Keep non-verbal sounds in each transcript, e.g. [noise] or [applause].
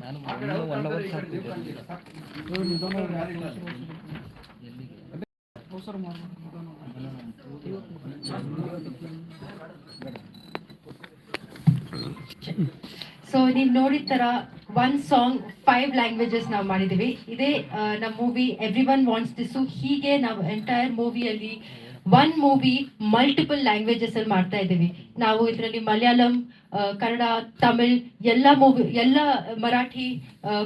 ನಾನು one hour ಸಾಕ್ತಿದ್ದೆ so ನೀವು ನೋಡಿದ ತರ ಒನ್ ಸಾಂಗ್ ಫೈವ್ ಲ್ಯಾಂಗ್ವೇಜಸ್ ನಾವು ಮಾಡಿದೀವಿ ಇದೇ ನಮ್ಮ movie every one wants this ಹೀಗೆ ನಾವು ಎಂಟೈರ್ ಮೂವಿಯಲ್ಲಿ ಒನ್ ಮೂವಿ ಮಲ್ಟಿಪಲ್ ಲ್ಯಾಂಗ್ವೇಜಸ್ ಅಲ್ಲಿ ಮಾಡ್ತಾ ಇದ್ದೀವಿ. ನಾವು ಇದರಲ್ಲಿ ಮಲಯಾಳಂ ಕನ್ನಡ, ತಮಿಳ್, ಎಲ್ಲ ಮೂವಿ ಎಲ್ಲ ಮರಾಠಿ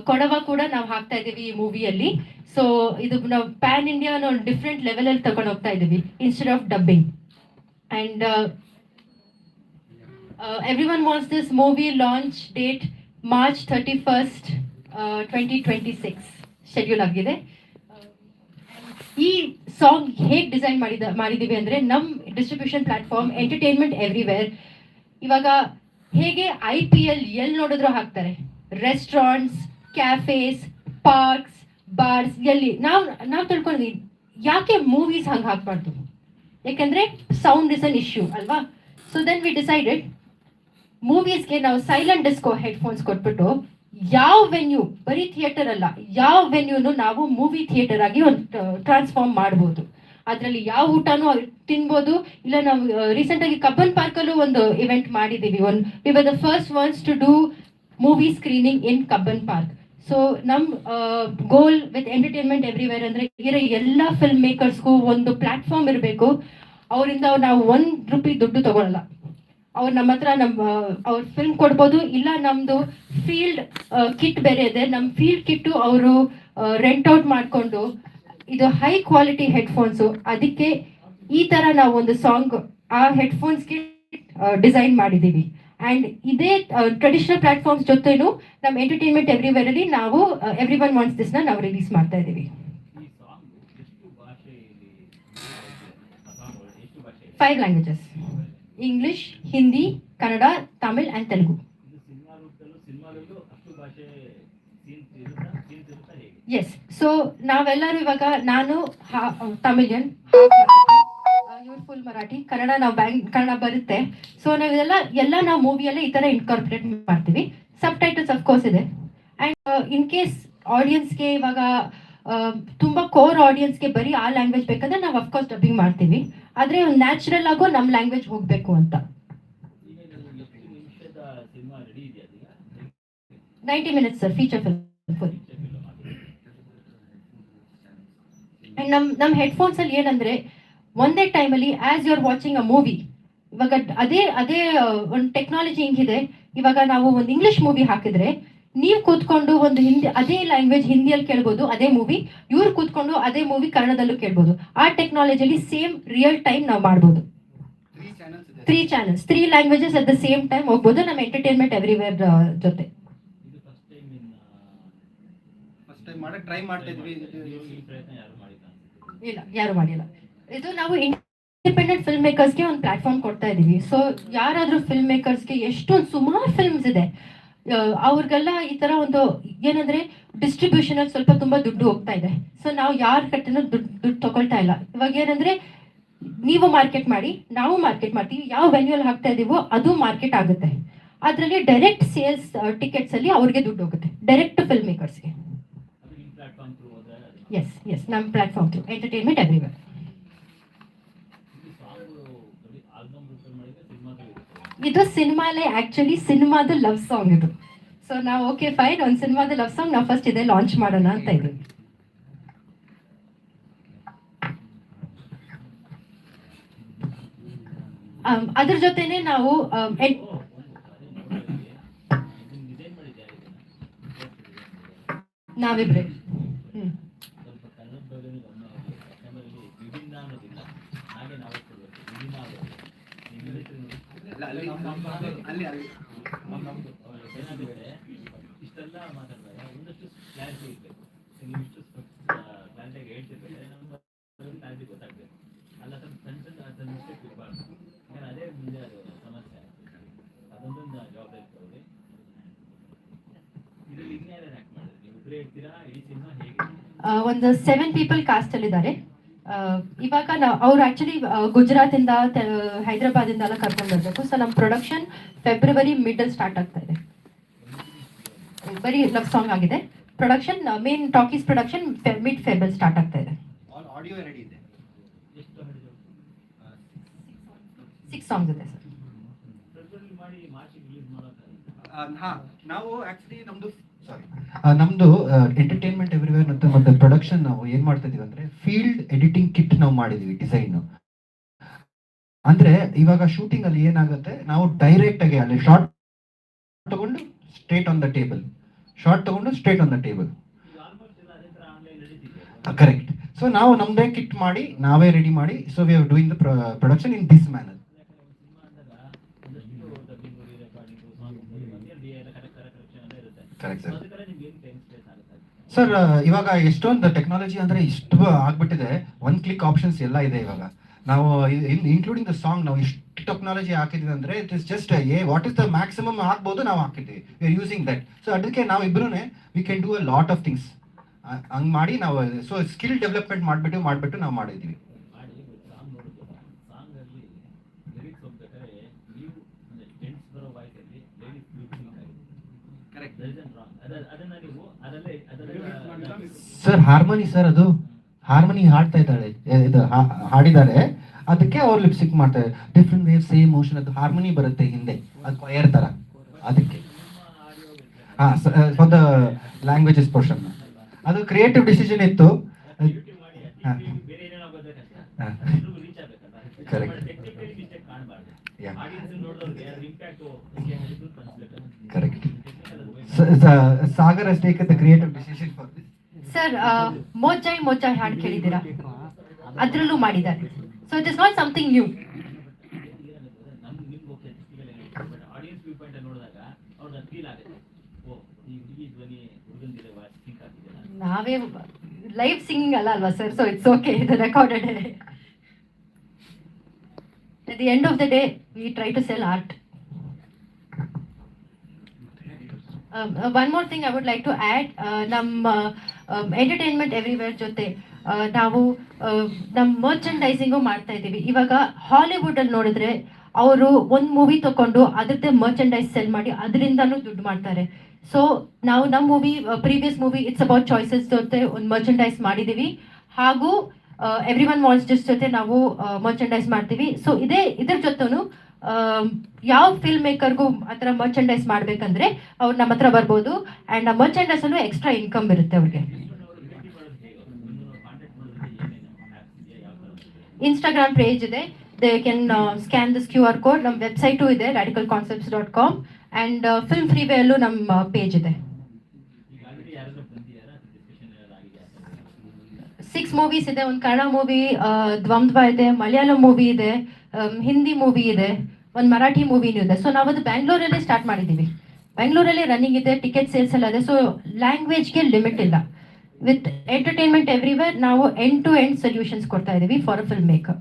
ಕೊಡವ ಕೂಡ ನಾವು ಹಾಕ್ತಾ ಇದ್ದೀವಿ ಈ ಮೂವಿಯಲ್ಲಿ ಸೊ ಇದು ನಾವು ಪ್ಯಾನ್ ಇಂಡಿಯಾ ಒಂದು ಡಿಫ್ರೆಂಟ್ ಲೆವೆಲ್ ಅಲ್ಲಿ ತಗೊಂಡು ಹೋಗ್ತಾ ಇದ್ದೀವಿ instead of dubbing and everyone wants this movie launch movie launch date March 31st, uh, 2026 schedule ಆಗಿದೆ. ಈ ಸಾಂಗ್ ಹೇಗೆ ಡಿಸೈನ್ ಮಾಡಿದ ಮಾಡಿದ್ದೀವಿ ಅಂದ್ರೆ ನಮ್ಮ ಡಿಸ್ಟ್ರಿಬ್ಯೂಷನ್ ಪ್ಲಾಟ್ಫಾರ್ಮ್ ಎಂಟರ್ಟೈನ್ಮೆಂಟ್ ಎವ್ರಿವೇರ್ ಇವಾಗ ಹೇಗೆ ಐ ಪಿ ಎಲ್ ಎಲ್ಲಿ ನೋಡಿದ್ರು ಹಾಕ್ತಾರೆ. ರೆಸ್ಟೋರೆಂಟ್ಸ್ ಕ್ಯಾಫೇಸ್ ಪಾರ್ಕ್ಸ್ ಬಾರ್ಸ್ ಎಲ್ಲಿ. ನಾವು ನಾವು ತಿಳ್ಕೊಂಡ್ವಿ ಯಾಕೆ ಮೂವೀಸ್ ಹಂಗೆ ಹಾಕ್ಬಾರ್ದು? ಯಾಕಂದ್ರೆ ಸೌಂಡ್ ಇಸ್ ಅನ್ ಇಶ್ಯೂ ಅಲ್ವಾ? ಸೊ ದೆನ್ ವಿ ಡಿಸೈಡೆಡ್ ಮೂವೀಸ್ಗೆ ನಾವು ಸೈಲೆಂಟ್ ಡಿಸ್ಕೋ ಹೆಡ್ಫೋನ್ಸ್ ಕೊಟ್ಬಿಟ್ಟು ಯಾವ ವೆನ್ಯೂ ಬರೀ ಥಿಯೇಟರ್ ಅಲ್ಲ, ಯಾವ ವೆನ್ಯೂನು ನಾವು ಮೂವಿ ಥಿಯೇಟರ್ ಆಗಿ ಒಂದು ಟ್ರಾನ್ಸ್ಫಾರ್ಮ್ ಮಾಡ್ಬೋದು. ಅದರಲ್ಲಿ ಯಾವ ಊಟನೂ ತಿನ್ಬೋದು, ಇಲ್ಲ ನಾವು ರೀಸೆಂಟ್ ಆಗಿ ಕಬ್ಬನ್ ಪಾರ್ಕ್ ಅಲ್ಲೂ ಒಂದು ಇವೆಂಟ್ ಮಾಡಿದೀವಿ one we were the first ones to do movie screening in Cubbon Park. So ನಮ್ಮ ಗೋಲ್ ವಿತ್ ಎಂಟರ್ಟೈನ್ಮೆಂಟ್ ಎವ್ರಿವೇರ್ ಅಂದ್ರೆ ಇರೋ ಎಲ್ಲ ಫಿಲ್ಮ್ ಮೇಕರ್ಸ್ಗೂ ಒಂದು ಪ್ಲಾಟ್ಫಾರ್ಮ್ ಇರಬೇಕು. ಅವರಿಂದ ನಾವು ಒಂದು ರುಪಿ ದುಡ್ಡು ತಗೊಳಲ್ಲ. ಅವ್ರು ನಮ್ಮ ಹತ್ರ ನಮ್ಮ, ಅವ್ರ ಫಿಲ್ಮ್ ಕೊಡ್ಬೋದು. ಇಲ್ಲ, ನಮ್ದು ಫೀಲ್ಡ್ ಕಿಟ್ ಬೇರೆ ಇದೆ. ನಮ್ಮ ಫೀಲ್ಡ್ ಕಿಟ್ಟು ಅವರು ರೆಂಟ್ ಔಟ್ ಮಾಡಿಕೊಂಡು ಇದು ಹೈ ಕ್ವಾಲಿಟಿ ಹೆಡ್ಫೋನ್ಸು ಅದಕ್ಕೆ ಈ ತರ ನಾವು ಒಂದು ಸಾಂಗ್ ಆ ಹೆಡ್ಫೋನ್ಸ್ಗೆ ಡಿಸೈನ್ ಮಾಡಿದ್ದೀವಿ ಅಂಡ್ ಇದೇ ಟ್ರೆಡಿಷನಲ್ ಪ್ಲಾಟ್ಫಾರ್ಮ್ಸ್ ಜೊತೆನು ನಮ್ಮ ಎಂಟರ್ಟೈನ್ಮೆಂಟ್ ಎವ್ರಿವೇರ್ ಅಲ್ಲಿ ನಾವು ಎವ್ರಿ ಒನ್ ವಾಂಟ್ಸ್ ದಿಸ್ ನಾವು ರಿಲೀಸ್ ಮಾಡ್ತಾ ಇದ್ದೀವಿ five languages English Hindi Kannada Tamil and Telugu yes so ನಾವೆಲ್ಲರೂ ಇವಾಗ ನಾನು ತಮಿಳಿಯನ್ ಇವ್ರು ಫುಲ್ ಮರಾಠಿ ಕನ್ನಡ ನಾವು ಬ್ಯಾಂಕ್ ಕನ್ನಡ ಬರುತ್ತೆ. ಸೊ ನಾವೆಲ್ಲ ಎಲ್ಲ ನಾವು ಮೂವಿಯಲ್ಲೇ ಈ ತರ ಇನ್ಕಾರ್ಪೊರೇಟ್ ಮಾಡ್ತೀವಿ. ಸಬ್ ಟೈಟಲ್ಸ್ ಅಫ್ಕೋರ್ಸ್ ಇದೆ. ಆ್ಯಂಡ್ ಇನ್ ಕೇಸ್ ಆಡಿಯನ್ಸ್ಗೆ ಇವಾಗ ತುಂಬಾ ಕೋರ್ ಆಡಿಯನ್ಸ್ಗೆ ಬರೀ ಆ ಲ್ಯಾಂಗ್ವೇಜ್ ಬೇಕಂದ್ರೆ ನಾವು ಅಫ್ಕೋರ್ಸ್ ಡಬ್ಬಿಂಗ್ ಮಾಡ್ತೀವಿ. ಆದ್ರೆ ಒಂದು ನ್ಯಾಚುರಲ್ ಆಗೋ ನಮ್ಮ ಲ್ಯಾಂಗ್ವೇಜ್ ಹೋಗ್ಬೇಕು ಅಂತ. Ninety minutes sir feature film full ನಮ್ ನಮ್ ಹೆಡ್ಫೋನ್ಸ್ ಅಲ್ಲಿ ಏನಂದ್ರೆ, ಒಂದೇ ಟೈಮಲ್ಲಿ as you are watching a movie ಇವಾಗ ಅದೇ ಅದೇ ಒಂದು ಟೆಕ್ನಾಲಜಿ ಹಿಂಗಿದೆ. ಇವಾಗ ನಾವು ಒಂದು ಇಂಗ್ಲಿಷ್ ಮೂವಿ ಹಾಕಿದ್ರೆ ನೀವು ಕೂತ್ಕೊಂಡು ಒಂದು ಹಿಂದಿ ಅದೇ ಲ್ಯಾಂಗ್ವೇಜ್ ಹಿಂದಿಯಲ್ಲಿ ಕೇಳ್ಬೋದು ಅದೇ ಮೂವಿ ಇವ್ರು ಕೂತ್ಕೊಂಡು ಅದೇ ಮೂವಿ ಕನ್ನಡದಲ್ಲೂ ಕೇಳ್ಬೋದು. ಆ ಟೆಕ್ನಾಲಜಿಯಲ್ಲಿ ಸೇಮ್ ರಿಯಲ್ ಟೈಮ್ ನಾವು ಮಾಡ್ಬೋದು. ತ್ರೀ ಚಾನಲ್ಸ್ ಇದೆ. Three languages at the same time ಹೋಗ್ಬೋದು ನಮ್ಮ ಎಂಟರ್ಟೈನ್ಮೆಂಟ್ ಎವ್ರಿವೇರ್ ಜೊತೆ. ಇದು first time in first time ಮಾಡಕ್ ಟ್ರೈ ಮಾಡ್ತಾ ಇದ್ವಿ. ನೀವು ಪ್ರಯತ್ನ ಯಾರು ಮಾಡಿಲ್ಲ ಅನ್ಸುತ್ತೆ ಇಲ್ಲ ಯಾರು ಮಾಡಿಲ್ಲ. ಇದು ನಾವು ಇಂಡಿಪೆಂಡೆಂಟ್ ಫಿಲ್ಮ್ ಮೇಕರ್ಸ್ಗೆ ಒಂದು ಪ್ಲಾಟ್ಫಾರ್ಮ್ ಕೊಡ್ತಾ ಇದೀವಿ ಸೊ ಯಾರಾದ್ರೂ ಫಿಲ್ಮ್ ಮೇಕರ್ಸ್ಗೆ ಎಷ್ಟೊಂದು ಸುಮಾರು ಫಿಲ್ಮ್ಸ್ ಇದೆ. ಅವ್ರಿಗೆಲ್ಲ ಈ ತರ ಒಂದು ಏನಂದ್ರೆ ಡಿಸ್ಟ್ರಿಬ್ಯೂಷನ್ ಅಲ್ಲಿ ಸ್ವಲ್ಪ ತುಂಬಾ ದುಡ್ಡು ಹೋಗ್ತಾ ಇದೆ. ಸೊ ನಾವು ಯಾರ ಕಟ್ಟನೂ ದುಡ್ಡು ದುಡ್ಡು ತಗೊಳ್ತಾ ಇಲ್ಲ. ಇವಾಗ ಏನಂದ್ರೆ ನೀವು ಮಾರ್ಕೆಟ್ ಮಾಡಿ ನಾವು ಮಾರ್ಕೆಟ್ ಮಾಡ್ತೀವಿ ಯಾವ ವ್ಯಾಲ್ಯೂ ಹಾಕ್ತಾ ಇದೀವೋ ಅದು ಮಾರ್ಕೆಟ್ ಆಗುತ್ತೆ. ಅದರಲ್ಲಿ ಡೈರೆಕ್ಟ್ ಸೇಲ್ಸ್ ಟಿಕೆಟ್ಸ್ ಅಲ್ಲಿ ಅವ್ರಿಗೆ ದುಡ್ಡು ಹೋಗುತ್ತೆ. ಡೈರೆಕ್ಟ್ ಫಿಲ್ಮ್ ಮೇಕರ್ಸ್ಗೆ ಎಸ್ ಎಸ್ ನಮ್ಮ ಪ್ಲಾಟ್ಫಾರ್ಮ್ ಥ್ರೂ ಎಂಟರ್ಟೈನ್ಮೆಂಟ್ ಎವ್ರಿವೇರ್ ಈ ಸಾಂಗ್ ಬರೀ ಆಲ್ಬಮ್ ರೂಪದಲ್ಲಿ ಮಾಡಿದ್ರೆ ಸಿನಿಮಾದಲ್ಲಿ ಇರುತ್ತೆ ಇದು ಸಿನಿಮಾಲೇ ಆಕ್ಚುಲಿ ಸಿನಿಮಾದ ಲವ್ ಸಾಂಗ್ ಇದು. ಸೊ ನಾವು ಓಕೆ ಫೈನ್ ಒಂದು ಸಿನಿಮಾದ ಲವ್ ಸಾಂಗ್ ನಾವು ಫಸ್ಟ್ ಇದೆ ಲಾಂಚ್ ಮಾಡೋಣ ಅಂತ ಇದ್ದೀವಿ. ಅದ್ರ ಜೊತೆನೆ ನಾವು ನಾವಿಬ್ರೆ ಹ್ಮ್ ಸ್ವಲ್ಪ ಕನ್ನಡ ಬಗ್ಗೆ ಗಮನ ಇರಲಿ ಯಾಕಂದ್ರೆ ವಿಭಿನ್ನ ಅನ್ನೋದಿಲ್ಲ ಹಾಗೆ ನಾವು ಕೊಡಬೇಕು ವಿಭಿನ್ನ ಆಗೋದು ಇಂಗ್ಲೀಷ್ ಅಲ್ಲ, ಅಲ್ಲಿ ಅಲ್ಲಿ ಅಲ್ಲಿ ಏನಾಗುತ್ತೆ ಇಷ್ಟೆಲ್ಲ ಮಾತಾಡಿದಾಗ ಒಂದಷ್ಟು ಕ್ಲಾರಿಟಿ ಇರಬೇಕು ನೀವು ಇಷ್ಟು ಕ್ಲಾರಿಟಿಯಾಗಿ ಹೇಳ್ತಿರ್ಬೇಕಾದ್ರೆ ನಮ್ಗೆ ಕ್ಲಾರಿಟಿ ಗೊತ್ತಾಗಬೇಕು ಅಲ್ಲ ಸ್ವಲ್ಪ ಸಣ್ಣ ಸಣ್ಣ ಸಣ್ಣ ಮಿಸ್ಟೇಕ್ ಇರಬಾರ್ದು ಯಾಕಂದ್ರೆ ಅದೇ ಮುಂದೆ ಅದು ಸಮಸ್ಯೆ ಆಗ್ತದೆ ಅದೊಂದೊಂದು ಜವಾಬ್ದಾರಿ ತಗೊಳ್ಳಿ ಇದರಲ್ಲಿ ಇನ್ಯಾರು ಆ್ಯಕ್ಟ್ ಮಾಡಿದ್ರಿ ನೀವು ಇಬ್ರೇ ಇರ್ತೀರಾ ಇಡೀ ಸಿನಿಮಾ ಹೇಗೆ ಆ, ಒಂದು ಸೆವೆನ್ ಪೀಪಲ್ ಕಾಸ್ಟ್ ಅಲ್ಲಿ ಇದ್ದಾರೆ. ಇವಾಗ ನಾವು ಅವ್ರು ಆಕ್ಚುಲಿ ಗುಜರಾತ್ ಇಂದ ಹೈದರಾಬಾದ್ ಇಂದ ಎಲ್ಲ ಕರ್ಕೊಂಡು ಬರ್ಬೇಕು. ಸೊ ನಮ್ಮ ಪ್ರೊಡಕ್ಷನ್ ಫೆಬ್ರವರಿ ಮಿಡಲ್ ಸ್ಟಾರ್ಟ್ ಆಗ್ತಾ ಇದೆ. ಬರೀ ಲವ್ ಸಾಂಗ್ ಆಗಿದೆ. Production main talkies production mid February start ಆಗ್ತಾ ಇದೆ. ಸಿಕ್ಸ್ ಸಾಂಗ್ಸ್ ಇದೆ. ಸರ್ ಹಾ ನಾವು ಆಕ್ಚುಲಿ ನಮ್ದು ನಮ್ದು ಎಂಟರ್ಟೈನ್ಮೆಂಟ್ ಎವ್ರಿವೇರ್ ಅಂತ ಮತ್ತೆ ಪ್ರೊಡಕ್ಷನ್ ನಾವು ಏನ್ ಮಾಡ್ತಾ ಇದೀವಿ ಅಂದ್ರೆ ಫೀಲ್ಡ್ ಎಡಿಟಿಂಗ್ ಕಿಟ್ ನಾವು ಮಾಡಿದೀವಿ ಡಿಸೈನ್ ಅಂದ್ರೆ ಇವಾಗ ಶೂಟಿಂಗ್ ಅಲ್ಲಿ ಏನಾಗುತ್ತೆ, ನಾವು ಡೈರೆಕ್ಟ್ ಆಗಿ ಅಲ್ಲಿ ಶಾರ್ಟ್ ತಗೊಂಡು straight on the table shot ತಗೊಂಡು straight on the table correct so ನಾವು ನಮ್ದೇ ಕಿಟ್ ಮಾಡಿ, ನಾವೇ ರೆಡಿ ಮಾಡಿ so we are doing the production in this manner ಯಾಕಂದ್ರೆ ಒಂದು ಸಿನಿಮಾ ಅಂದಾಗ ಒಂದಷ್ಟು ಡಬ್ಬಿಂಗ್ ರೆಕಾರ್ಡಿಂಗು ಸಾಂಗ್ ಎಲ್ಲ ಕರೆಕ್ಟ್ ಕರೆಕ್ಷನ್ ಎಲ್ಲ ಇರುತ್ತೆ ಸರ್ ಸರ್ ಇವಾಗ ಎಷ್ಟೊಂದು ಟೆಕ್ನಾಲಜಿ ಅಂದ್ರೆ ಇಷ್ಟು ಆಗ್ಬಿಟ್ಟಿದೆ. ಒನ್ ಕ್ಲಿಕ್ ಆಪ್ಷನ್ಸ್ ಎಲ್ಲ ಇದೆ ಇವಾಗ. ನಾವು ಇನ್ಕ್ಲೂಡಿಂಗ್ ದ ಸಾಂಗ್ ನಾವು ಇಷ್ಟು ಟೆಕ್ನಾಲಜಿ ಹಾಕಿದ್ವಿ ಅಂದ್ರೆ it is just a what is the maximum ಆಗ್ಬೋದು ನಾವು ಹಾಕಿದ್ವಿ ಯೂಸಿಂಗ್ ದಟ್ ಸೊ ಅದಕ್ಕೆ ನಾವು we can do a lot of things ಹಂಗ್ ಮಾಡಿ ನಾವು ಸೊ ಸ್ಕಿಲ್ ಡೆವಲಪ್ಮೆಂಟ್ ಮಾಡ್ಬಿಟ್ಟು ಮಾಡ್ಬಿಟ್ಟು ನಾವು ಮಾಡಿದ್ವಿ ಮಾಡಿ ಸಾಂಗ್ ನೋಡಿದ್ದು ಸಾಂಗ್ ಅಲ್ಲಿ ಲಿರಿಕ್ಸ್ ಹೋಗ್ಬೇಕಾದ್ರೆ ನೀವು ಅಂದ್ರೆ ಜೆಂಟ್ಸ್ ಬರೋ ವಾಯ್ಸ್ ಅಲ್ಲಿ ಲೇಡೀಸ್ ಬ್ಯೂಟಿಫುಲ್ ಆಗಿದೆ ಕರೆಕ್ಟ್ ರಾಂಗ್ ಅದನ್ನ ನೀವು ಅದಲ್ಲೇ ಅದರಲ್ಲೇ ಸರ್ ಹಾರ್ಮೋನಿ ಸರ್ ಅದು ಹಾರ್ಮೋನಿ ಹಾಡ್ತಾ ಇದ್ದಾಳೆ. ಇದು ಹಾಡಿದ್ದಾರೆ. ಅದಕ್ಕೆ ಅವ್ರು ಲಿಪ್ಸಿಕ್ ಮಾಡ್ತಾರೆ ಡಿಫ್ರೆಂಟ್ ವೇವ್ ಸೇಮ್ ಮೋಷನ್ ಅದು ಹಾರ್ಮೋನಿ ಬರುತ್ತೆ ಹಿಂದೆ. ಅದು ಕೊಯರ್ ತರ. ಅದಕ್ಕೆ. ಹಾ ಫಾರ್ ದ ಲ್ಯಾಂಗ್ವೇಜಸ್ ಪೋರ್ಷನ್ ಅದು ಕ್ರಿಯೇಟಿವ್ ಡಿಸಿಷನ್ ಇತ್ತು. ಕರೆಕ್ಟ್ ಮಾಡಿ Sagar us take creative decision sir ಮೋಚಾಯ್ ಮೋಚಾಯ್ ಹಾಡು ಕೇಳಿದ್ದೀರಾ? ಅದ್ರಲ್ಲೂ ಮಾಡಿದ್ದಾರೆ. So it is not something new ನಾವೇ ಲೈವ್ ಸಿಂಗಿಂಗ್ ಅಲ್ಲ ಅಲ್ವಾ ಸರ್ ಸೊ ಇಟ್ಸ್ ಓಕೆ ಇದು recorded at the end of the day we try to sell art. Uh, more thing i would like to add uh, ನಮ್ಮ entertainment everywhere ಜೊತೆ ಆ, ನಾವು ನಮ್ಮ ಮರ್ಚಂಡೈಸಿಂಗು ಮಾಡ್ತಾ ಇದ್ದೀವಿ. ಇವಾಗ ಹಾಲಿವುಡ್ ಅಲ್ಲಿ ನೋಡಿದ್ರೆ ಅವರು ಒಂದು ಮೂವಿ ತಗೊಂಡು ಅದರದ್ದೇ ಮರ್ಚಂಡೈಸ್ ಸೆಲ್ ಮಾಡಿ ಅದರಿಂದನೂ ದುಡ್ಡು ಮಾಡ್ತಾರೆ. ಸೊ ನಾವು ನಮ್ಮ movie previous movie it's about choices ಜೊತೆ ಒಂದು ಮರ್ಚಂಡೈಸ್ ಮಾಡಿದ್ದೀವಿ ಹಾಗೂ ಎವ್ರಿ ಒನ್ ವಾನ್ಸ್ ಜೊತೆ ನಾವು ಮರ್ಚಂಡೈಸ್ ಮಾಡ್ತೀವಿ. ಸೊ ಇದೇ ಇದ್ರ ಜೊತೆನು ಯಾವ ಫಿಲ್ಮ್ ಮೇಕರ್ಗೂ ಆ ಥರ ಮರ್ಚೆಂಡೈಸ್ ಮಾಡ್ಬೇಕಂದ್ರೆ ಅವ್ರು ನಮ್ಮ ಹತ್ರ ಬರ್ಬೋದು. ಆ್ಯಂಡ್ ಆ ಮರ್ಚಂಡೈಸ್ ಅಲ್ಲೂ ಎಕ್ಸ್ಟ್ರಾ ಇನ್ಕಮ್ ಇರುತ್ತೆ ಅವ್ರಿಗೆ. ಇನ್ಸ್ಟಾಗ್ರಾಮ್ ಪೇಜ್ ಇದೆ. They can scan this Q R code ನಮ್ಮ ವೆಬ್ಸೈಟು ಇದೆ radical concepts dot com and film ಫ್ರೀವೇಯಲ್ಲೂ ನಮ್ಮ ಪೇಜ್ ಇದೆ. ಸಿಕ್ಸ್ ಮೂವೀಸ್ ಇದೆ. ಒಂದು ಕನ್ನಡ ಮೂವಿ ದ್ವಂದ್ವ ಇದೆ, ಮಲಯಾಳಂ ಮೂವಿ ಇದೆ. ಹಿಂದಿ ಮೂವಿ ಇದೆ, ಒಂದು ಮರಾಠಿ ಮೂವಿನೂ ಇದೆ. ಸೊ ನಾವದು ಬ್ಯಾಂಗ್ಳೂರಲ್ಲಿ ಸ್ಟಾರ್ಟ್ ಮಾಡಿದ್ದೀವಿ ಬೆಂಗಳೂರಲ್ಲಿ ರನ್ನಿಂಗ್ ಇದೆ ಟಿಕೆಟ್ ಸೇಲ್ಸ್ ಎಲ್ಲ ಇದೆ. ಸೊ ಲ್ಯಾಂಗ್ವೇಜ್ಗೆ ಲಿಮಿಟ್ ಇಲ್ಲ. ವಿತ್ ಎಂಟರ್ಟೈನ್ಮೆಂಟ್ ಎವ್ರಿವೇರ್ ನಾವು ಎಂಡ್ ಟು ಎಂಡ್ ಸೊಲ್ಯೂಷನ್ಸ್ ಕೊಡ್ತಾ ಇದ್ದೀವಿ ಫಾರ್ ಅ ಫಿಲ್ಮ್ ಮೇಕರ್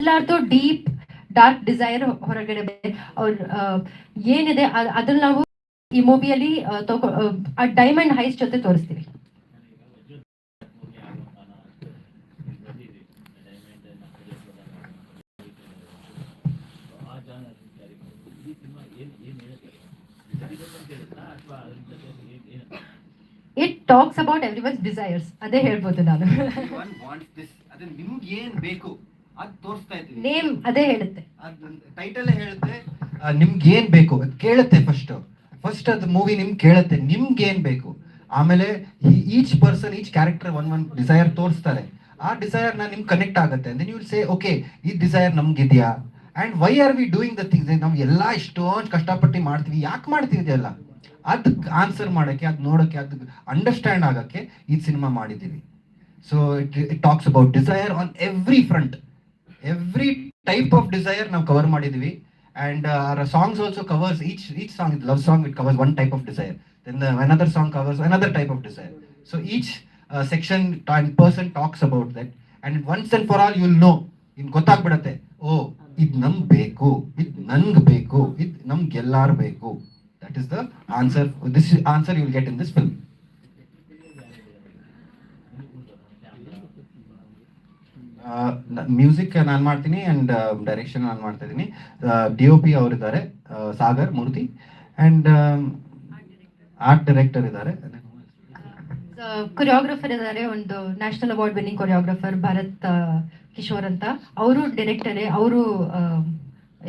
ಎಲ್ಲಾರ್ದು ಡೀಪ್ ಡಾರ್ಕ್ ಡಿಸೈರ್ ಹೊರಗಡೆ. ಅವ್ರ ಏನಿದೆ ಅದ್- ಅದನ್ನ ನಾವು ಈ ಮೂವಿಯಲ್ಲಿ ಆ ಡೈಮಂಡ್ ಹೈಸ್ ಜೊತೆ ತೋರಿಸ್ತೀವಿ ಆ ಜಾನರ್ ಈ ಸಿನಿಮಾ ಏನು ಏನು ಹೇಳುತ್ತೆ ಅಂತ ಹೇಳುತ್ತಾ ಅಥವಾ ಅದ್ರ ಜೊತೆ ಏನ್- ಏನು it talks about every one's desires ಅದೇ ಹೇಳ್ಬೋದು ನಾನು. ನಿಮ್ಗೆ ಏನ್ ಬೇಕು ಅದ್ ತೋರಿಸ್ತಾ ನೇಮ್ ಅದೇ ಹೇಳುತ್ತೆ. ಟೈಟಲ್ ಹೇಳುತ್ತೆ ನಿಮ್ಗೆ ಏನ್ ಬೇಕು ಅದ್ ಕೇಳುತ್ತೆ ಫಸ್ಟ್ ಫಸ್ಟ್ ಅದು ಮೂವಿ ನಿಮ್ಗೆ ಕೇಳುತ್ತೆ ನಿಮ್ಗೆ ಏನ್ ಬೇಕು. ಆಮೇಲೆ each person each character one one desire ತೋರಿಸ್ತಾರೆ. ಆ ಡಿಸೈರ್ನ ನಿಮ್ಗೆ ಕನೆಕ್ಟ್ ಆಗುತ್ತೆ. Then you will say okay ಈ desire ನಮ್ಗಿದ್ಯಾ? And why are we doing the things ನಾವು ಎಲ್ಲಾ ಇಷ್ಟೊಂದು ಕಷ್ಟಪಟ್ಟು ಮಾಡ್ತೀವಿ. ಯಾಕೆ ಮಾಡ್ತೀವಿ ಇದೆಲ್ಲ ಅದಕ್ಕೆ ಆನ್ಸರ್ ಮಾಡೋಕ್ಕೆ, ಅದು ನೋಡೋಕ್ಕೆ, ಅದು ಅಂಡರ್ಸ್ಟ್ಯಾಂಡ್ ಆಗೋಕ್ಕೆ ಈ ಸಿನಿಮಾ ಮಾಡಿದ್ದೀವಿ. So it it talks about desire on every front every type of desire ನಾವು ಕವರ್ ಮಾಡಿದೀವಿ and songs also covers each each song love song it covers one type of desire then another song covers another type of desire so each section and person talks about that and ones and for all will know in ಗೊತ್ತಾಗ್ಬಿಡತ್ತೆ. ಓ, ಇದು ನಮ್ಗೆ ಬೇಕು, ಇದು ನನ್ಗೆ ಬೇಕು, ಇದು ನಮ್ಗೆಲ್ಲಾರು ಬೇಕು. That the the answer this answer you will get in this film music ನಾನು ಮಾಡ್ತೀನಿ ಅಂಡ್ ಡೈರೆಕ್ಷನ್ ನಾನು ಮಾಡ್ತಾ ಇದ್ದೀನಿ. ಡಿ ಒ ಪಿ ಅವರಿದ್ದಾರೆ Sagar, Murthy and art director ಇದ್ದಾರೆ. ಕೊರಿಯೋಗ್ರಫರ್ ಇದ್ದಾರೆ, ಒಂದು national award winning choreographer Bharat Kishore ಅಂತ. ಅವರು ಡೈರೆಕ್ಟರೇ ಅವರು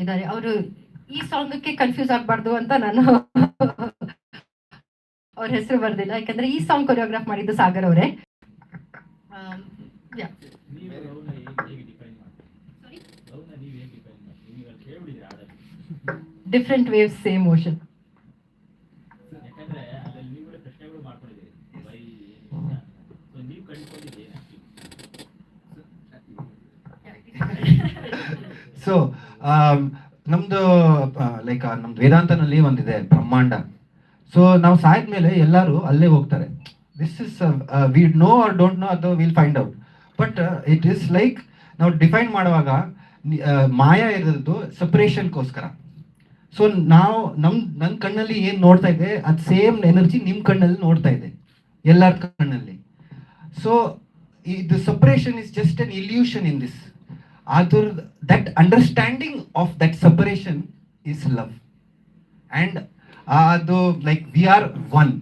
ಇದ್ದಾರೆ. ಅವರು ಈ ಸಾಂಗಕ್ಕೆ ಕನ್ಫ್ಯೂಸ್ ಆಗ್ಬಾರ್ದು ಅಂತ ನಾನು ಅವ್ರ ಹೆಸರು ಬರ್ದಿಲ್ಲ. ಯಾಕಂದ್ರೆ ಈ ಸಾಂಗ್ ಕೊರಿಯೋಗ್ರಾಫ್ ಮಾಡಿದ್ದು ಸಾಗರ್ ಅವರೇ. ಡಿಫ್ರೆಂಟ್ ವೇವ್ಸ್ ಸೇಮ್ ಮೋಷನ್ ಯಾಕಂದ್ರೆ ಅದ್ರಲ್ಲಿ ನೀವು ಕೂಡ ಪ್ರಶ್ನೆಗಳು ಮಾಡ್ಕೊಂಡಿದ್ದೀರಿ ವೈ ಸೊ ನೀವು ಕಂಡುಕೊಂಡಿದ್ದು ಏನು ಸೊ ನಮ್ದು ಲೈಕ್ ನಮ್ದು ವೇದಾಂತನಲ್ಲಿ ಒಂದಿದೆ ಬ್ರಹ್ಮಾಂಡ. ಸೊ ನಾವು ಸಾಯ್ದ್ಮೇಲೆ ಎಲ್ಲರೂ ಅಲ್ಲೇ ಹೋಗ್ತಾರೆ. This is we know or don't know ಅದು will find out but it is like ನಾವು ಡಿಫೈನ್ ಮಾಡುವಾಗ ಮಾಯಾ ಆ, ಮಾಯ ಇರೋದು ಸಪ್ರೇಷನ್ಗೋಸ್ಕರ ಸೊ ನಾವು ನಮ್ ನನ್ನ ಕಣ್ಣಲ್ಲಿ ಏನು ನೋಡ್ತಾ ಇದೆ ಅದು ಸೇಮ್ ಎನರ್ಜಿ ನಿಮ್ಮ ಕಣ್ಣಲ್ಲಿ ನೋಡ್ತಾ ಇದೆ. ಎಲ್ಲರ ಕಣ್ಣಲ್ಲಿ. ಸೊ ಇದು separation is just an illusion in this ಅದ್ರ that understanding of that separation is love and ಅದು like we are one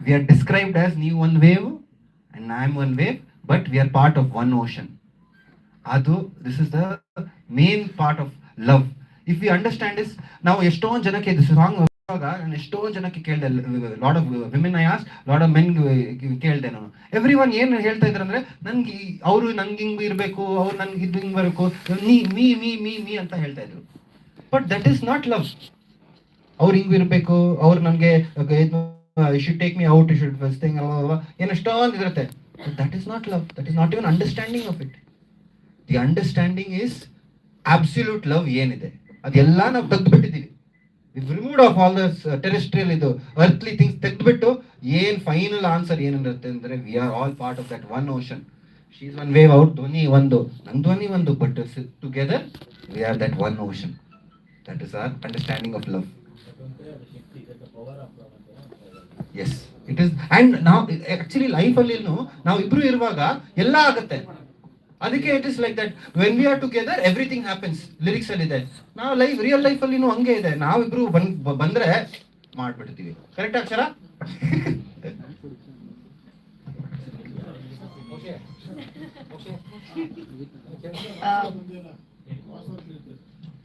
we are described as ನೀವು one wave and I am one wave but we are part of one ocean ಅದು this is the main part of love if you understand is ನಾವು ಎಷ್ಟೊಂದು ಜನಕ್ಕೆ ಇದು song ನಾನು ಎಷ್ಟೊಂದು ಜನಕ್ಕೆ ಕೇಳಿದೆ lot of women I as lot of men ಕೇಳಿದೆ ನಾನು. ಎವ್ರಿ ಒನ್ ಏನು ಹೇಳ್ತಾ ಇದ್ರು ಅಂದ್ರೆ ನನ್ಗೆ ಅವರು ನಂಗೆ ಹಿಂಗ್ ಇರಬೇಕು, ಅವ್ರು ನನ್ಗೆ ಇದು ಹಿಂಗ್ ಬರಬೇಕು, ನೀ ಮೀ ಮೀ ಮೀ ಮೀ ಅಂತ ಹೇಳ್ತಾ ಇದ್ರು. But that is not love ಅವ್ರು ಹಿಂಗ್ ಇರಬೇಕು ಅವ್ರು ನನ್ಗೆ should take me out should first thing ಏನು ಎಷ್ಟೊಂದು ಇರುತ್ತೆ. That is not love that is not even understanding of it the understanding is absolute love ಏನಿದೆ. ಅದೆಲ್ಲ ನಾವು ತೆಗೆದುಬಿಟ್ಟಿದ್ದೀವಿ remove of all thus terrestrial ಇದು ಅರ್ತ್ಲಿ ಥಿಂಗ್ಸ್ ತೆಗೆದುಬಿಟ್ಟು, ಏನ್ ಫೈನಲ್ ಆನ್ಸರ್ ಏನಿರುತ್ತೆ ಅಂದ್ರೆ we are all part of that one ocean she's one wave out ಧ್ವನಿ ಒಂದು. ನನ್ ಧ್ವನಿ ಒಂದು but together we are that one ocean that is our understanding love ಅಂತ ಎಸ್ ಇಟ್ ಇಸ್ ಅಂಡ್ ನಾವು ಆಕ್ಚುಲಿ ಲೈಫಲ್ಲಿ ನಾವು ಇಬ್ರು ಇರುವಾಗ ಎಲ್ಲ ಆಗುತ್ತೆ. ಅದಕ್ಕೆ it is like that when we are together everything happens lyrics ಅಲ್ಲಿ ಇದೆ ನಾವು ಲೈಫ್ ರಿಯಲ್ ಲೈಫ್ ಅಲ್ಲಿ ಹಂಗೆ ಇದೆ. ನಾವಿಬ್ರು ಬಂದ್ ಬಂದ್ರೆ ಮಾಡ್ಬಿಡ್ತೀವಿ. Correct Akshara? [laughs]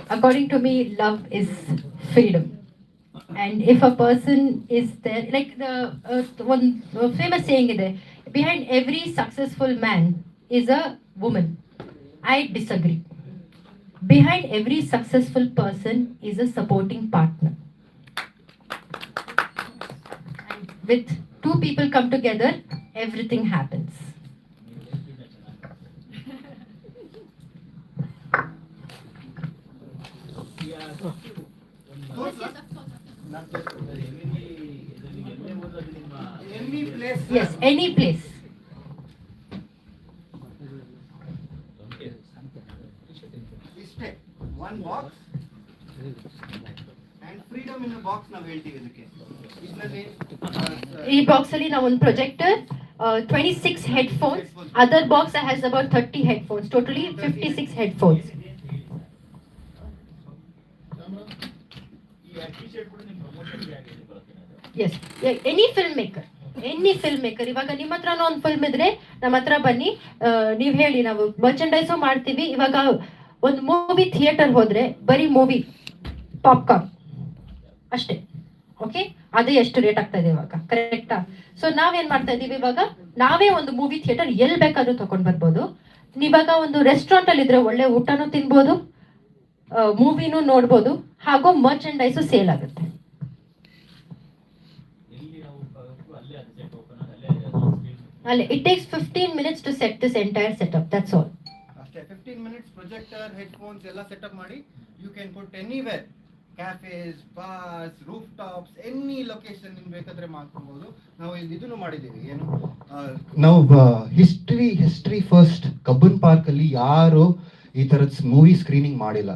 according to me, love is freedom. And if a person is there, like the uh, one famous saying there, behind every successful man is a woman. I disagree. Behind every successful person is a supporting partner. And with two people come together, everything happens. Any place. ಇಷ್ಟೇ one box and freedom in box ನಾವು ಹೇಳ್ತೀವಿ ಇದಕ್ಕೆ ಇದರಲ್ಲಿ ಈ box ಅಲ್ಲಿ ನಾವು ಒಂದು projector twenty six headphones other box has about thirty headphones totally fifty six headphones ಈ ಅಪ್ರಿಷಿಯೇಟ್ ಕೂಡ ನಿಮ್ಮ ಪ್ರಮೋಷನ್ಗೆ ಆಗಿದೆ ಬರುತ್ತೆ ಅದು. Yes any film maker any film maker ಇವಾಗ ನಿಮ್ಮ ಹತ್ರನೂ ಒಂದು ಫಿಲ್ಮ್ ಇದ್ರೆ ನಮ್ಮ ಹತ್ರ ಬನ್ನಿ. ನೀವು ಹೇಳಿ, ನಾವು ಮರ್ಚೆಂಡೈಸು ಮಾಡ್ತೀವಿ. ಇವಾಗ ಒಂದು ಮೂವಿ ಥಿಯೇಟರ್ ಹೋದ್ರೆ ಬರೀ ಮೂವಿ ಪಾಪ್ಕಾರ್ನ್ ಅಷ್ಟೇ. ಓಕೆ ಅದೇ ಎಷ್ಟು ರೇಟ್ ಆಗ್ತಾ ಇದೆ ಇವಾಗ? ಕರೆಕ್ಟಾ ಸೊ ನಾವೇನ್ ಮಾಡ್ತಾ ಇದೀವಿ ಇವಾಗ? ನಾವೇ ಒಂದು ಮೂವಿ ಥಿಯೇಟರ್ ಎಲ್ಲಿ ಬೇಕಾದ್ರೂ ತಗೊಂಡ್ ಬರ್ಬೋದು. ಇವಾಗ ಒಂದು ರೆಸ್ಟೋರೆಂಟ್ ಅಲ್ಲಿ ಇದ್ರೆ ಒಳ್ಳೆ ಊಟನೂ ತಿನ್ಬೋದು ಮೂವಿನೂ ನೋಡ್ಬೋದು, ಹಾಗೂ ಮರ್ಚೆಂಡೈಸು ಸೇಲ್ ಆಗುತ್ತೆ ಎಲ್ಲಿ ನಾವು ಹೋಗ್ಬೇಕು ಅಲ್ಲೇ ಅದು ಸೆಟ್ ಓಪನ್ ಅಲ್ಲೇ screen ಅಲ್ಲೇ it takes fifteen minutes to set this entire setup that's all ಅಷ್ಟೇ ಫಿಫ್ಟೀನ್ ಮಿನಿಟ್ಸ್ ಪ್ರೊಜೆಕ್ಟರ್ ಹೆಡ್ಫೋನ್ಸ್ ಎಲ್ಲ ಸೆಟಪ್ ಮಾಡಿ you can put anywhere cafes bars rooftops any location ನಿಮ್ಗೆ ಬೇಕಾದ್ರೆ ಮಾಡ್ಕೊಬಹುದು ನಾವು ಇಲ್ಲಿ ಇದನ್ನು ಮಾಡಿದ್ದೀವಿ ಏನು? ನಾವು history history first Cubbon Park ಅಲ್ಲಿ ಯಾರು ಈ ತರದ ಮೂವಿ ಸ್ಕ್ರೀನಿಂಗ್ ಮಾಡಿಲ್ಲ.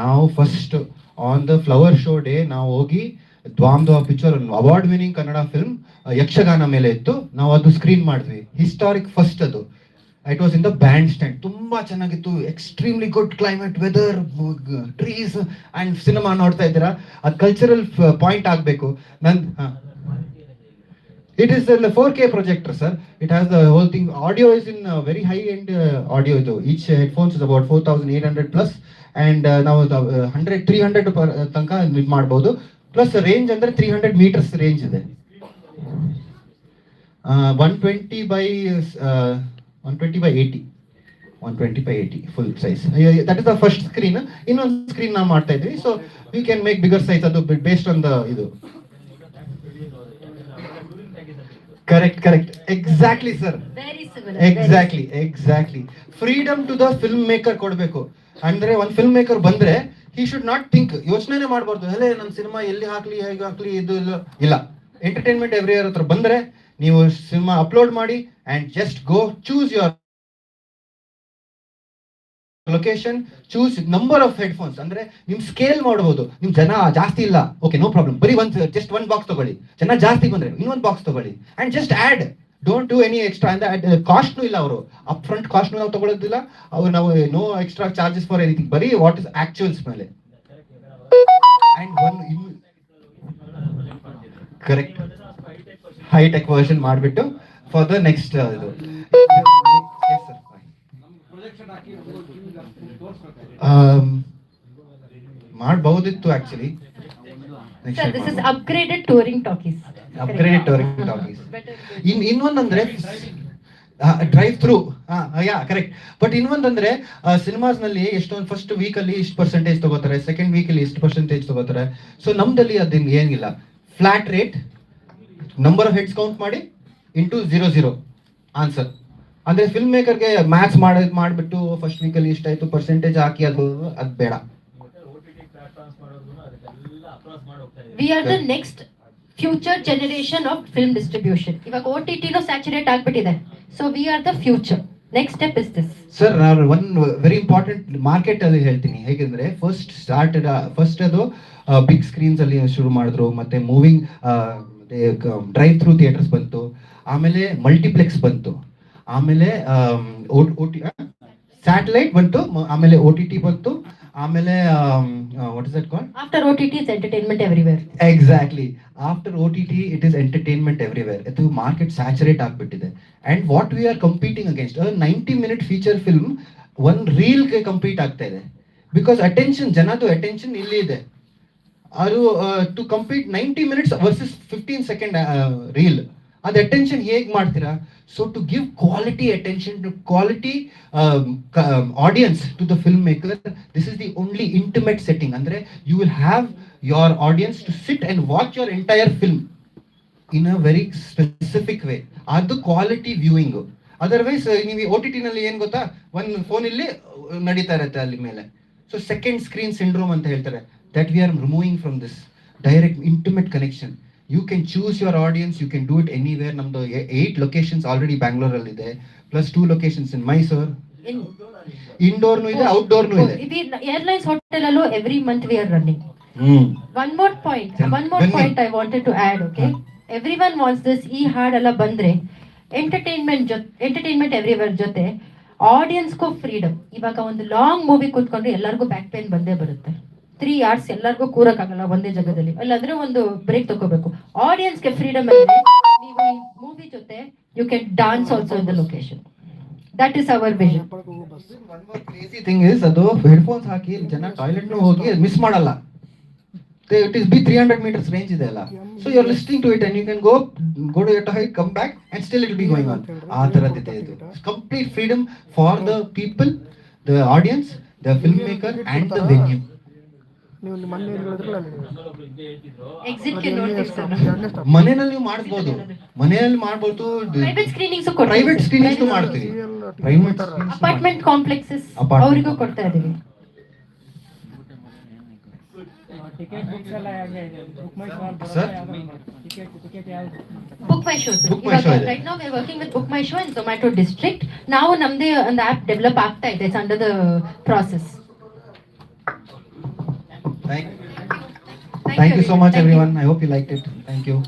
ನಾವು first on the flower show day ನಾವು ಹೋಗಿ ದ್ವಾಮ್ ದ್ವಾ picture award winning Kannada film Yakshagana ಮೇಲೆ ಇತ್ತು ನಾವು ಅದು ಸ್ಕ್ರೀನ್ ಮಾಡಿದ್ವಿ. ಹಿಸ್ಟಾರಿಕ್ ಫಸ್ಟ್ ಅದು. It was in the bandstand ತುಂಬಾ ಚೆನ್ನಾಗಿತ್ತು. Extremely good climate weather trees and cinema ನೋಡ್ತಾ ಇದ್ದೀರಾ? ಅದು ಕಲ್ಚರಲ್ ಪಾಯಿಂಟ್ ಆಗಬೇಕು. ನನ್ ಹಾ. It is a 4K projector, sir. It has the whole thing. Audio is in uh, very high end uh, audio. Phones Each headphones four thousand 4,800 hundred plus uh, ನಾವು 100 300 per, uh, ತನಕ ಇದು ಮಾಡ್ಬೋದು. Plus range ಅಂದ್ರೆ three hundred metres range ಇದೆ. One twenty by one twenty by eighty one twenty by eighty full size that is the first screen ಇನ್ನೊಂದು screen ನಾವು ಮಾಡ್ತಾ ಇದ್ವಿ. So we can make bigger size ಅದು based on the ಇದು. Correct correct exactly sir exactly exactly freedom to the film maker ಕೊಡಬೇಕು. ಅಂದ್ರೆ ಒಂದ್ film maker ಬಂದ್ರೆ ಹಿ ಶುಡ್ ನಾಟ್ ಥಿಂಕ್ ಯೋಚನೆ ಮಾಡಬಾರ್ದು. ಅಲ್ಲೇ ನನ್ನ ಸಿನಿಮಾ ಎಲ್ಲಿ ಹಾಕ್ಲಿ ಹೇಗೆ ಹಾಕ್ಲಿ ಇದು ಇಲ್ಲ ಇಲ್ಲ. ಎಂಟರ್ಟೈನ್ಮೆಂಟ್ ಎವ್ರಿ ಹತ್ರ ಬಂದ್ರೆ ನೀವು ಸಿನಿಮಾ ಅಪ್ಲೋಡ್ ಮಾಡಿ and just go choose your location choose number of headphones ಅಂದ್ರೆ ನಿಮ್ ಸ್ಕೇಲ್ ಮಾಡಬಹುದು ನಿಮ್ ಜನ ಜಾಸ್ತಿ ಇಲ್ಲ. ಓಕೆ ನೋ ಪ್ರಾಬ್ಲಮ್ ಬರೀ ಒಂದ್ ಜಸ್ಟ್ ಒನ್ ಬಾಕ್ಸ್ ತಗೊಳ್ಳಿ. ಜನ ಜಾಸ್ತಿ ಬಂದ್ರೆ ಇನ್ನೊಂದು ಬಾಕ್ಸ್ ತಗೊಳ್ಳಿ. And just add don't do any extra ಅಂದ್ರೆ ಕಾಸ್ಟ್ನು ಇಲ್ಲ ಅವರು. ಅಪ್ ಫ್ರಂಟ್ ಕಾಸ್ಟ್ ನಾವು ತಗೊಳ್ಳೋದಿಲ್ಲ ಅವ್ರು ನಾವು no extra charges for anything ಬರೀ ವಾಟ್ ಇಸ್ ಆಕ್ಚುಯಲ್ಸ್ ಮೇಲೆ. ಕರೆಕ್ಟ್ ಹೈಟೆಕ್ ವರ್ಷನ್ ಮಾಡಿಬಿಟ್ಟು ಫಾರ್ ದ ನೆಕ್ಸ್ಟ್ ಇದು. ಮಾಡಬಹುದಿತ್ತು actually sir this is upgraded touring talkies upgraded touring talkies in ಇನ್ನೊಂದಂದ್ರೆ drive through yeah correct but ಇನ್ನೊಂದಂದ್ರೆ ಸಿನಿಮಾಸ್ನಲ್ಲಿ ಎಷ್ಟೊಂದು ಫಸ್ಟ್ ವೀಕ್ ಅಲ್ಲಿ ಇಷ್ಟು percentage ತಗೋತಾರೆ ಸೆಕೆಂಡ್ ವೀಕ್ ಅಲ್ಲಿ ಇಷ್ಟು ಪರ್ಸೆಂಟೇಜ್ ತಗೋತಾರೆ. ಸೊ ನಮ್ದಲ್ಲಿ ಅದೇನ್ ಏನಿಲ್ಲ. Flat rate number of heads count ಮಾಡಿ ಇಂಟು ಜೀರೋ ಜೀರೋ ಆನ್ಸರ್ ಅಂದ್ರೆ ಫಿಲ್ಮ್ ಮೇಕರ್ಗೆ ಮ್ಯಾಥ್ಸ್ ಮಾಡಿ ಮಾಡಿಬಿಟ್ಟು ಫಸ್ಟ್ ವೀಕ್ ಅಲ್ಲಿ ಇಷ್ಟಾಯ್ತು ಪರ್ಸೆಂಟೇಜ್ ಹಾಕಿ ಅದು ಅದು ಬೇಡ. We are the next future generation of film distribution ಇವಾಗ ಓ ಟಿ ಟಿನೂ ಸ್ಯಾಚುರೇಟ್ ಆಗ್ಬಿಟ್ಟಿದೆ. So we are the future next step is this sir ನಾನು ಒನ್ ವೆರಿ ಇಂಪಾರ್ಟೆಂಟ್ ಮಾರ್ಕೆಟ್ ಅಲ್ಲಿ ಹೇಳ್ತೀನಿ. ಹೇಗೆಂದ್ರೆ ಫಸ್ಟ್ ಸ್ಟಾರ್ಟೆಡ್ ಫಸ್ಟ್ ಅದು ಬಿಗ್ ಸ್ಕ್ರೀನ್ಸ್ ಅಲ್ಲಿ ಶುರು ಮಾಡಿದ್ರು ಮತ್ತೆ ಮೂವಿಂಗ್ ಡ್ರೈವ್ ಥ್ರೂ ಥಿಯೇಟರ್ಸ್ ಬಂತು. ಆಮೇಲೆ ಮಲ್ಟಿಪ್ಲೆಕ್ಸ್ ಬಂತು. ಆಮೇಲೆ ಸ್ಯಾಟಲೈಟ್ ಬಂತು. ಆಮೇಲೆ ಓ ಟಿ ಟಿ ಬಂತು. ಆಮೇಲೆ what is that call after O T T is entertainment everywhere exactly after O T T it is entertainment everywhere ಇದು ಮಾರ್ಕೆಟ್ ಸ್ಯಾಚುರೇಟ್ ಆಗಿಬಿಟ್ಟಿದೆ. And what we are competing against ninety minute feature film one ರೀಲ್ಗೆ compete ಆಗ್ತಾ ಇದೆ. Because attention ಜನದು attention ಇಲ್ಲಿ ಇದೆ. ಅದು to complete ninety minutes versus fifteen second reel ಅದು attention ಹೇಗೆ ಮಾಡ್ತೀರಾ? So to give quality attention to quality audience to the film maker this is the only intimate setting ಅಂದ್ರೆ you will have your audience to sit and watch your entire film in a very specific way ಅದು quality viewing otherwise ನೀವು O T ಟಿನಲ್ಲಿ ಏನ್ ಗೊತ್ತಾ? ಒಂದು phone ಇಲ್ಲಿ, ನಡೀತಾ ಇರುತ್ತೆ ಅಲ್ಲಿ ಮೇಲೆ. ಸೊ ಸೆಕೆಂಡ್ ಸ್ಕ್ರೀನ್ ಸಿಂಡ್ರೋಮ್ ಅಂತ ಹೇಳ್ತಾರೆ. That we are removing from this direct intimate connection you can choose your audience you can do it anywhere ನಮ್ದು ಏಟ್ ಲೊಕೇಶನ್ಸ್ ಆಲ್ರೆಡಿ ಬ್ಯಾಂಗ್ಳೂರಲ್ಲಿ ಇದೆ. Plus two locations in Mysore ಇಂಡೋರ್ನು ಇದೆ ಔಟ್ಡೋರ್ನು ಇದೆ. Airlines hotel ಅಲ್ಲೂ every month we are running one more point one more point I wanted to add okay everyone wants this ಈ ಹಾಡೆಲ್ಲ ಬಂದ್ರೆ ಎಂಟರ್ಟೈನ್ಮೆಂಟ್ ಜೊತೆ ಎಂಟರ್ಟೈನ್ಮೆಂಟ್ ಎವ್ರಿವರ್ ಜೊತೆ ಆಡಿಯನ್ಸ್ಗೂ ಫ್ರೀಡಮ್ ಇವಾಗ ಒಂದು ಲಾಂಗ್ ಮೂವಿ ಕೂತ್ಕೊಂಡ್ರೆ ಎಲ್ಲರಿಗೂ ಬ್ಯಾಕ್ ಪೇನ್ ಬಂದೇ ಬರುತ್ತೆ. ತ್ರೀ ಅವರ್ಸ್ ಎಲ್ಲರಿಗೂ ಕೂರಕ್ಕಾಗಲ್ಲ ಒಂದೇ ಜಾಗದಲ್ಲಿ. ಇಲ್ಲಾಂದ್ರೆ ಒಂದು ಬ್ರೇಕ್ ತಗೋಬೇಕು ಆಡಿಯನ್ಸ್ಗೆ ಫ್ರೀಡಮ್ ಅಂದ್ರೆ ನೀವು ಮೂವಿ ಜೊತೆ you can dance also in the location that is our vision thing is ಅದು ಹೆಡ್ಫೋನ್ಸ್ ಹಾಕಿ ಜನ ಟಾಯ್ಲೆಟ್ ಹೋಗಿ ಮಿಸ್ ಮಾಡಲ್ಲ. It is be three hundred metres range ಇದೆ ಅಲ್ಲ. So you are listening to it and you can go go to eat height come back and still it be going on ಆ ತರದಿದೆ ಇದು. Complete freedom for the people the audience the film maker and the venue ನೀವು ಮೊನ್ನೆ ಏನ್ ಹೇಳಿದ್ರಲ್ಲ ಮನೆಯಲ್ಲಿ ನೀವು ಮಾಡ್ಬೋದು. ಮನೆಯಲ್ಲಿ ಮಾಡ್ಬೋದು. ಪ್ರೈವೇಟ್ ಸ್ಕ್ರೀನಿಂಗ್ಸ್ ಪ್ರೈವೇಟ್ ಸ್ಕ್ರೀನಿಂಗ್ಸ್ ಮಾಡ್ತೀವಿ. ಪ್ರೈವೇಟ್ ಅಪಾರ್ಟ್ಮೆಂಟ್ ಕಾಂಪ್ಲೆಕ್ಸಸ್ ಅವರಿಗೂ ಕೊಡ್ತಾ ಇದೀವಿ. ಟಿಕೆಟ್ ಬುಕ್ಸ್ ಎಲ್ಲ ಹೇಗೆ ಇದೆ? BookMyShow Sir? ಟಿಕೆಟ್ ಟಿಕೆಟ್ ಯಾವುದು? BookMyShow right we working with BookMyShow in Zomato District ನಾವು ನಮ್ದೇ ಒಂದು ಆಪ್ ಡೆವಲಪ್ ಆಗ್ತಾ ಇದೆ it's under the process Thank, thank, thank you so much, everyone. I hope you liked it. Thank you.